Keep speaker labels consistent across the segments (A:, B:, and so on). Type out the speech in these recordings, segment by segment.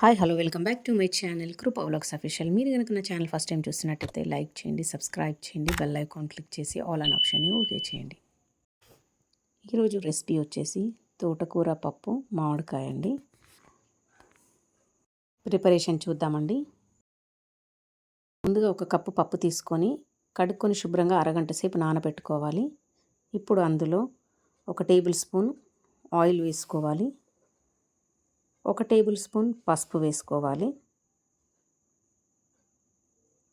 A: Hi hello welcome back to my channel Krupa vlogs official. మీరు కనుక నా channel first time చూస్తున్నట్టయితే like చేయండి సబ్స్క్రైబ్ చేయండి బెల్ ఐకాన్ క్లిక్ చేసి ఆల్ అన్ ఆప్షన్ని ఓకే చేయండి. ఈరోజు రెసిపీ వచ్చేసి తోటకూర పప్పు మామిడికాయ అండి. ప్రిపరేషన్ చూద్దామండి. ముందుగా ఒక కప్పు పప్పు తీసుకొని కడుక్కొని శుభ్రంగా అరగంట సేపు నానబెట్టుకోవాలి. ఇప్పుడు అందులో ఒక టేబుల్ స్పూన్ ఆయిల్ వేసుకోవాలి. ఒక టేబుల్ స్పూన్ పసుపు వేసుకోవాలి.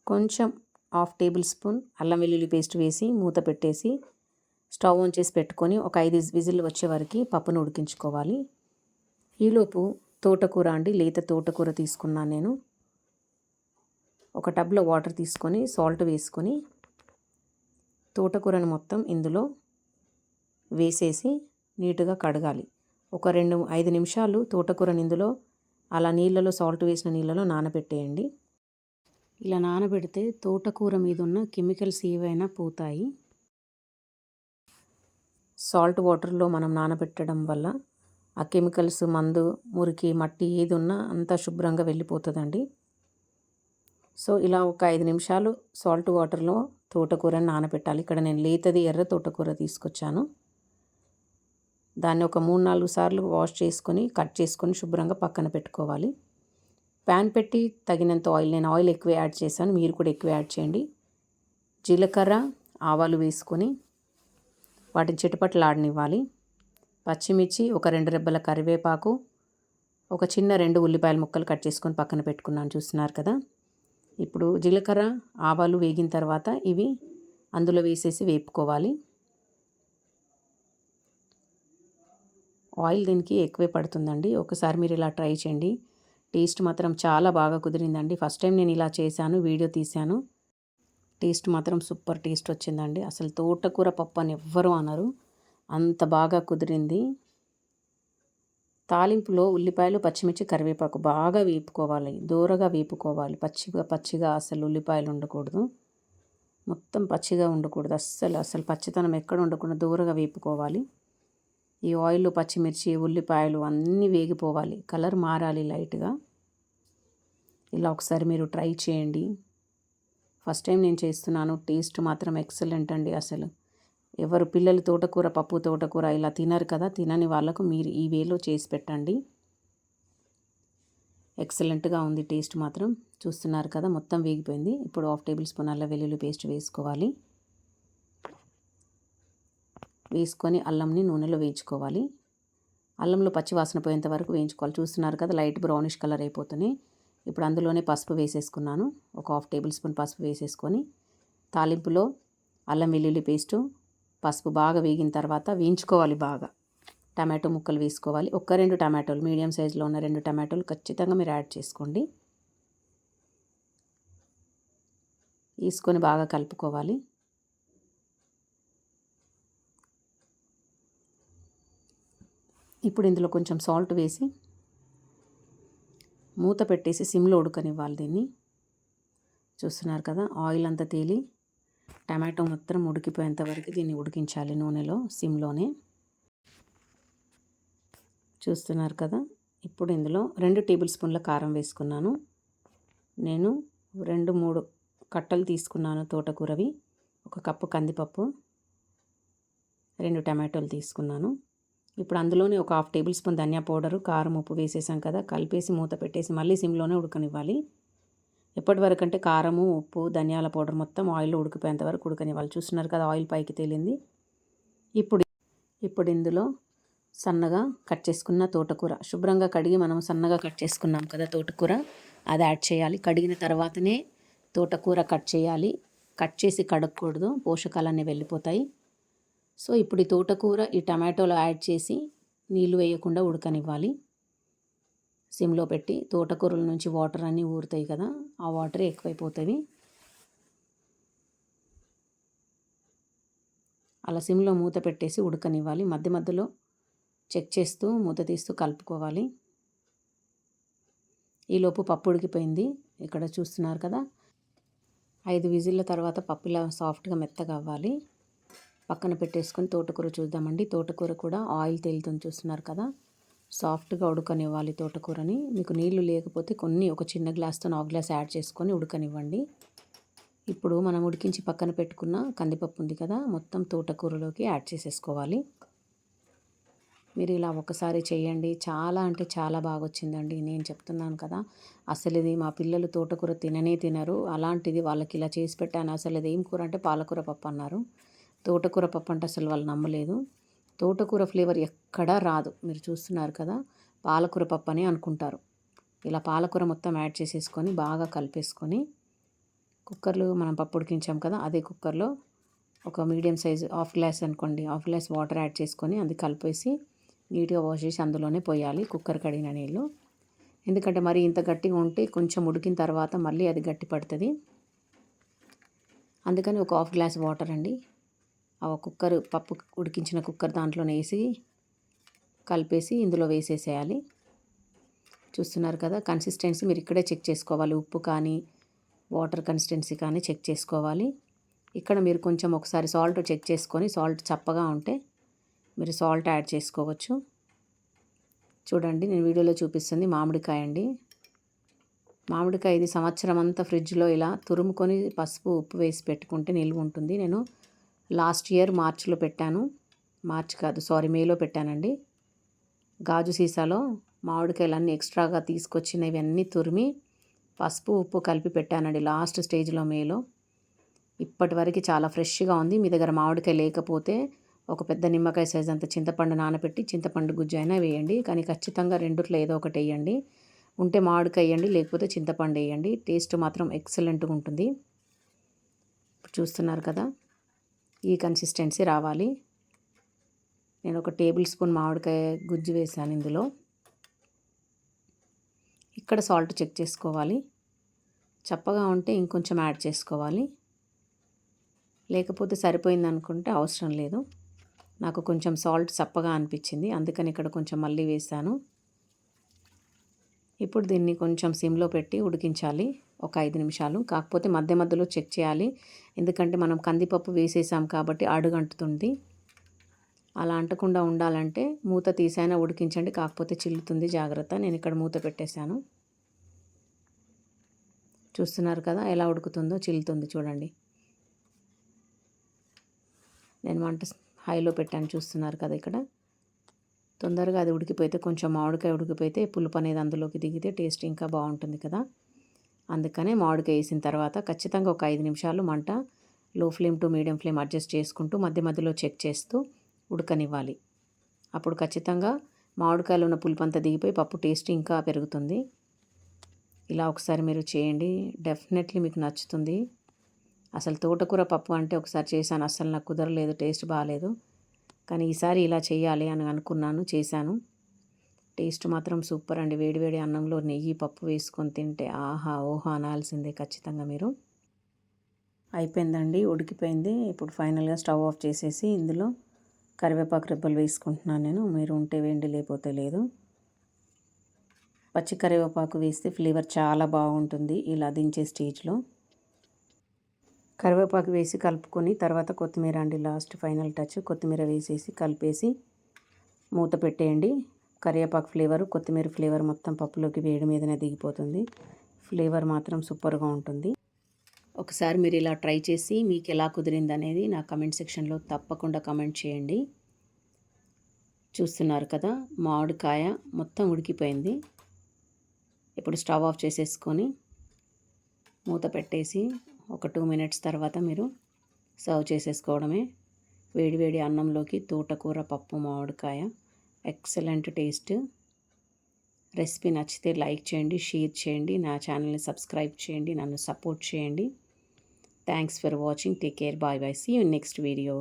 A: కొంచెం హాఫ్ టేబుల్ స్పూన్ అల్లం వెల్లుల్లి పేస్ట్ వేసి మూత పెట్టేసి స్టవ్ ఆన్ చేసి పెట్టుకొని ఒక ఐదు విజిల్ వచ్చే వరకు పప్పును ఉడికించుకోవాలి. ఈలోపు తోటకూర అండి లేత తోటకూర తీసుకున్నాను నేను. ఒక టబ్లో వాటర్ తీసుకొని సాల్ట్ వేసుకొని తోటకూరను మొత్తం ఇందులో వేసేసి నీట్గా కడగాలి. ఒక రెండు ఐదు నిమిషాలు తోటకూర నిందులో అలా నీళ్ళలో సాల్ట్ వేసిన నీళ్ళలో నానబెట్టేయండి. ఇలా నానబెడితే తోటకూర మీద ఉన్న కెమికల్స్ ఏవైనా పోతాయి. సాల్ట్ వాటర్లో మనం నానబెట్టడం వల్ల ఆ కెమికల్స్ మందు మురికి మట్టి ఏది ఉన్నా అంతా శుభ్రంగా వెళ్ళిపోతుందండి. సో ఇలా ఒక ఐదు నిమిషాలు సాల్ట్ వాటర్లో తోటకూరని నానబెట్టాలి. ఇక్కడ నేను లేతది ఎర్ర తోటకూర తీసుకొచ్చాను. దాన్ని ఒక మూడు నాలుగు సార్లు వాష్ చేసుకొని కట్ చేసుకొని శుభ్రంగా పక్కన పెట్టుకోవాలి. ప్యాన్ పెట్టి తగినంత ఆయిల్ నేను ఆయిల్ ఎక్కువ యాడ్ చేశాను మీరు కూడా ఎక్కువ యాడ్ చేయండి. జీలకర్ర ఆవాలు వేసుకొని వాటిని చిటపట్లాడనివ్వాలి. పచ్చిమిర్చి ఒక రెండు రెబ్బల కరివేపాకు ఒక చిన్న రెండు ఉల్లిపాయల ముక్కలు కట్ చేసుకొని పక్కన పెట్టుకున్నాను చూస్తున్నారు కదా. ఇప్పుడు జీలకర్ర ఆవాలు వేగిన తర్వాత ఇవి అందులో వేసేసి వేపుకోవాలి. ఆయిల్ దీనికి ఎక్కువే పడుతుందండి. ఒకసారి మీరు ఇలా ట్రై చేయండి. టేస్ట్ మాత్రం చాలా బాగా కుదిరిందండి. ఫస్ట్ టైం నేను ఇలా చేశాను వీడియో తీశాను. టేస్ట్ మాత్రం సూపర్ టేస్ట్ వచ్చిందండి. అసలు తోటకూర పప్పు అని ఎవ్వరూ అనరు. అంత బాగా కుదిరింది. తాలింపులో ఉల్లిపాయలు పచ్చిమిర్చి కరివేపాకు బాగా వేపుకోవాలి. దూరగా వేపుకోవాలి. పచ్చిగా పచ్చిగా అసలు ఉల్లిపాయలు ఉండకూడదు. మొత్తం పచ్చిగా ఉండకూడదు. అస్సలు అసలు పచ్చితనం ఎక్కడ ఉండకుండా దూరగా వేపుకోవాలి. ఈ ఆయిల్ పచ్చిమిర్చి ఉల్లిపాయలు అన్నీ వేగిపోవాలి. కలర్ మారాలి లైట్గా. ఇలా ఒకసారి మీరు ట్రై చేయండి. ఫస్ట్ టైం నేను చేస్తున్నాను. టేస్ట్ మాత్రం ఎక్సలెంట్ అండి అసలు. ఎవరు పిల్లలు తోటకూర పప్పు తోటకూర ఇలా తినరు కదా తినని వాళ్ళకు మీరు ఈ వేలో చేసి పెట్టండి. ఎక్సలెంట్గా ఉంది టేస్ట్ మాత్రం. చూస్తున్నారు కదా మొత్తం వేగిపోయింది. ఇప్పుడు హాఫ్ టేబుల్ స్పూన్ అల్ల వెల్లుల్లి పేస్ట్ వేసుకోవాలి. వేసుకొని అల్లంని నూనెలో వేయించుకోవాలి. అల్లంలో పచ్చి వాసన పోయేంత వరకు వేయించుకోవాలి. చూస్తున్నారు కదా లైట్ బ్రౌనిష్ కలర్ అయిపోతుంది. ఇప్పుడు అందులోనే పసుపు వేసేసుకున్నాను. ఒక హాఫ్ టేబుల్ స్పూన్ పసుపు వేసేసుకొని తాలింపులో అల్లం వెల్లుల్లి పేస్టు పసుపు బాగా వేగిన తర్వాత వేయించుకోవాలి బాగా. టమాటో ముక్కలు వేసుకోవాలి. ఒక్క రెండు టమాటోలు మీడియం సైజులో ఉన్న రెండు టమాటోలు ఖచ్చితంగా మీరు యాడ్ చేసుకోండి. వేసుకొని బాగా కలుపుకోవాలి. ఇప్పుడు ఇందులో కొంచెం సాల్ట్ వేసి మూత పెట్టేసి సిమ్లో ఉడకనివ్వాలి దీన్ని. చూస్తున్నారు కదా ఆయిల్ అంతా తేలి టమాటో మొత్తం ఉడికిపోయేంత వరకు దీన్ని ఉడికించాలి నూనెలో సిమ్లోనే. చూస్తున్నారు కదా ఇప్పుడు ఇందులో రెండు టేబుల్ స్పూన్ల కారం వేసుకున్నాను. నేను రెండు మూడు కట్టలు తీసుకున్నాను తోటకూరవి. ఒక కప్పు కందిపప్పు రెండు టమాటోలు తీసుకున్నాను. ఇప్పుడు అందులోనే ఒక హాఫ్ టేబుల్ స్పూన్ ధనియా పౌడరు కారం ఉప్పు వేసేసాం కదా కలిపేసి మూత పెట్టేసి మళ్ళీ సిమ్లోనే ఉడకనివ్వాలి. ఎప్పటి వరకు అంటే కారము ఉప్పు ధనియాల పౌడర్ మొత్తం ఆయిల్లో ఉడికిపోయేంత వరకు ఉడకనివ్వాలి. చూస్తున్నారు కదా ఆయిల్ పైకి తేలింది. ఇప్పుడు ఇప్పుడు ఇందులో సన్నగా కట్ చేసుకున్న తోటకూర. శుభ్రంగా కడిగి మనం సన్నగా కట్ చేసుకున్నాం కదా తోటకూర అది యాడ్ చేయాలి. కడిగిన తర్వాతనే తోటకూర కట్ చేయాలి. కట్ చేసి కడగకూడదు పోషకాలన్నీ వెళ్ళిపోతాయి. సో ఇప్పుడు ఈ తోటకూర ఈ టమాటోలో యాడ్ చేసి నీళ్ళు వేయకుండా ఉడకనివ్వాలి. సిమ్లో పెట్టి తోటకూరల నుంచి వాటర్ అన్నీ ఊరుతాయి కదా ఆ వాటర్ ఎక్కువైపోతాయి అలా సిమ్లో మూత పెట్టేసి ఉడకనివ్వాలి. మధ్య మధ్యలో చెక్ చేస్తూ మూత తీస్తూ కలుపుకోవాలి. ఈలోపు పప్పు ఉడికిపోయింది. ఇక్కడ చూస్తున్నారు కదా ఐదు విజిల్ల తర్వాత పప్పు ఇలా సాఫ్ట్గా మెత్తగా అవ్వాలి. పక్కన పెట్టేసుకొని తోటకూర చూద్దామండి. తోటకూర కూడా ఆయిల్ తేలుతుంది చూస్తున్నారు కదా. సాఫ్ట్గా ఉడకనివ్వాలి తోటకూరని. మీకు నీళ్ళు లేకపోతే కొన్ని ఒక చిన్న గ్లాస్తో నాలుగు గ్లాస్ యాడ్ చేసుకొని ఉడకనివ్వండి. ఇప్పుడు మనం ఉడికించి పక్కన పెట్టుకున్న కందిపప్పు ఉంది కదా మొత్తం తోటకూరలోకి యాడ్ చేసేసుకోవాలి. మీరు ఇలా ఒకసారి చేయండి. చాలా అంటే చాలా బాగా వచ్చిందండి నేను చెప్తున్నాను కదా. అసలు ఇది మా పిల్లలు తోటకూర తిననే తినరు. అలాంటిది వాళ్ళకి ఇలా చేసి పెట్టాను. అసలు ఇది ఏం కూర అంటే పాలకూర పప్పు అన్నారు. తోటకూర పప్పు అంటే అసలు వాళ్ళు నమ్మలేదు. తోటకూర ఫ్లేవర్ ఎక్కడా రాదు. మీరు చూస్తున్నారు కదా పాలకూర పప్పు అని అనుకుంటారు. ఇలా పాలకూర మొత్తం యాడ్ చేసేసుకొని బాగా కలిపేసుకొని కుక్కర్లో మనం పప్పు ఉడికించాం కదా అదే కుక్కర్లో ఒక మీడియం సైజు హాఫ్ గ్లాస్ అనుకోండి హాఫ్ గ్లాస్ వాటర్ యాడ్ చేసుకొని అది కలిపేసి నీట్గా వాష్ చేసి అందులోనే పోయాలి కుక్కర్ కడిగిన నీళ్ళు. ఎందుకంటే మరి ఇంత గట్టిగా ఉంటే కొంచెం ఉడికిన తర్వాత మళ్ళీ అది గట్టి పడుతుంది. అందుకని ఒక హాఫ్ గ్లాస్ వాటర్ అండి. ఆ కుక్కర్ పప్పు ఉడికించిన కుక్కర్ దాంట్లోనే వేసి కలిపేసి ఇందులో వేసేసేయాలి. చూస్తున్నారు కదా కన్సిస్టెన్సీ మీరు ఇక్కడే చెక్ చేసుకోవాలి. ఉప్పు కానీ వాటర్ కన్సిస్టెన్సీ కానీ చెక్ చేసుకోవాలి. ఇక్కడ మీరు కొంచెం ఒకసారి సాల్ట్ చెక్ చేసుకొని సాల్ట్ చప్పగా ఉంటే మీరు సాల్ట్ యాడ్ చేసుకోవచ్చు. చూడండి నేను వీడియోలో చూపిస్తుంది మామిడికాయ అండి. మామిడికాయ ఇది సంవత్సరం అంతా ఫ్రిడ్జ్లో ఇలా తురుముకొని పసుపు ఉప్పు వేసి పెట్టుకుంటే నిల్వ ఉంటుంది. నేను లాస్ట్ ఇయర్ మార్చిలో పెట్టాను. మార్చ్ కాదు సారీ మేలో పెట్టానండి. గాజు సీసాలో మామిడికాయలు అన్నీ ఎక్స్ట్రాగా తీసుకొచ్చినవి అన్నీ తురిమి పసుపు ఉప్పు కలిపి పెట్టానండి లాస్ట్ స్టేజ్లో మేలో. ఇప్పటి వరకు చాలా ఫ్రెష్గా ఉంది. మీ దగ్గర మామిడికాయ లేకపోతే ఒక పెద్ద నిమ్మకాయ సైజ్ అంత చింతపండు నానబెట్టి చింతపండు గుజ్జు అయినా వేయండి. కానీ ఖచ్చితంగా రెండుట్లో ఏదో ఒకటి వేయండి. ఉంటే మామిడికాయ వేయండి లేకపోతే చింతపండు వేయండి. టేస్ట్ మాత్రం ఎక్సలెంట్గా ఉంటుంది. చూస్తున్నారు కదా ఈ కన్సిస్టెన్సీ రావాలి. నేను ఒక టేబుల్ స్పూన్ మామిడికాయ గుజ్జు వేసాను ఇందులో. ఇక్కడ సాల్ట్ చెక్ చేసుకోవాలి. చప్పగా ఉంటే ఇంకొంచెం యాడ్ చేసుకోవాలి. లేకపోతే సరిపోయింది అనుకుంటే అవసరం లేదు. నాకు కొంచెం సాల్ట్ చప్పగా అనిపించింది. అందుకని ఇక్కడ కొంచెం మళ్ళీ వేసాను. ఇప్పుడు దీన్ని కొంచెం సిమ్లో పెట్టి ఉడికించాలి. ఒక ఐదు నిమిషాలు. కాకపోతే మధ్య మధ్యలో చెక్ చేయాలి. ఎందుకంటే మనం కందిపప్పు వేసేసాం కాబట్టి అడుగంటుతుంది. అలా అంటకుండా ఉండాలంటే మూత తీసైనా ఉడికించండి కాకపోతే చిల్లుతుంది. జాగ్రత్త నేను ఇక్కడ మూత పెట్టేశాను. చూస్తున్నారు కదా ఎలా ఉడుకుతుందో చిల్లుతుంది చూడండి. నేను వంట హైలో పెట్టాను చూస్తున్నారు కదా ఇక్కడ. తొందరగా అది ఉడికిపోతే కొంచెం మామిడికాయ ఉడికిపోతే పులుపు అనేది అందులోకి దిగితే టేస్ట్ ఇంకా బాగుంటుంది కదా. అందుకనే మామిడికాయ వేసిన తర్వాత ఖచ్చితంగా ఒక ఐదు నిమిషాలు మంట లో flame to medium flame adjust చేసుకుంటూ మధ్య మధ్యలో చెక్ చేస్తూ ఉడకనివ్వాలి. అప్పుడు ఖచ్చితంగా మామిడికాయలు ఉన్న పులుపు దిగిపోయి పప్పు టేస్ట్ ఇంకా పెరుగుతుంది. ఇలా ఒకసారి మీరు చేయండి. డెఫినెట్లీ మీకు నచ్చుతుంది. అసలు తోటకూర పప్పు అంటే ఒకసారి చేశాను. అసలు నాకు కుదరలేదు టేస్ట్ బాగాలేదు. కానీ ఈసారి ఇలా చేయాలి అని అనుకున్నాను చేశాను. టేస్ట్ మాత్రం సూపర్ అండి. వేడివేడి అన్నంలో నెయ్యి పప్పు వేసుకొని తింటే ఆహా ఓహా అనాల్సిందే ఖచ్చితంగా మీరు. అయిపోయిందండి ఉడికిపోయింది. ఇప్పుడు ఫైనల్గా స్టవ్ ఆఫ్ చేసేసి ఇందులో కరివేపాకు రెబ్బలు వేసుకుంటున్నాను నేను. మీరు ఉంటే వేండి లేకపోతే లేదు. పచ్చి కరివేపాకు వేస్తే ఫ్లేవర్ చాలా బాగుంటుంది ఇలా దించే స్టేజ్లో. కరివేపాకు వేసి కలుపుకొని తర్వాత కొత్తిమీర అండి లాస్ట్ ఫైనల్ టచ్. కొత్తిమీర వేసేసి కలిపేసి మూత పెట్టేయండి. కరివేపాకు ఫ్లేవర్ కొత్తిమీర ఫ్లేవర్ మొత్తం పప్పులోకి వేడి మీదనే దిగిపోతుంది. ఫ్లేవర్ మాత్రం సూపర్గా ఉంటుంది. ఒకసారి మీరు ఇలా ట్రై చేసి మీకు ఎలా కుదిరింది అనేది నా కమెంట్ సెక్షన్లో తప్పకుండా కమెంట్ చేయండి. చూస్తున్నారు కదా మామిడికాయ మొత్తం ఉడికిపోయింది. ఇప్పుడు స్టవ్ ఆఫ్ చేసేసుకొని మూత పెట్టేసి ఒక టూ మినిట్స్ తర్వాత మీరు సర్వ్ చేసేసుకోవడమే. వేడివేడి అన్నంలోకి తోటకూర పప్పు మామిడికాయ ఎక్సలెంట్ టేస్ట్. రెసిపీ నచ్చితే లైక్ చేయండి షేర్ చేయండి నా ఛానల్ని సబ్స్క్రైబ్ చేయండి నన్ను సపోర్ట్ చేయండి. Thanks for watching. Take care. Bye bye. See you next video.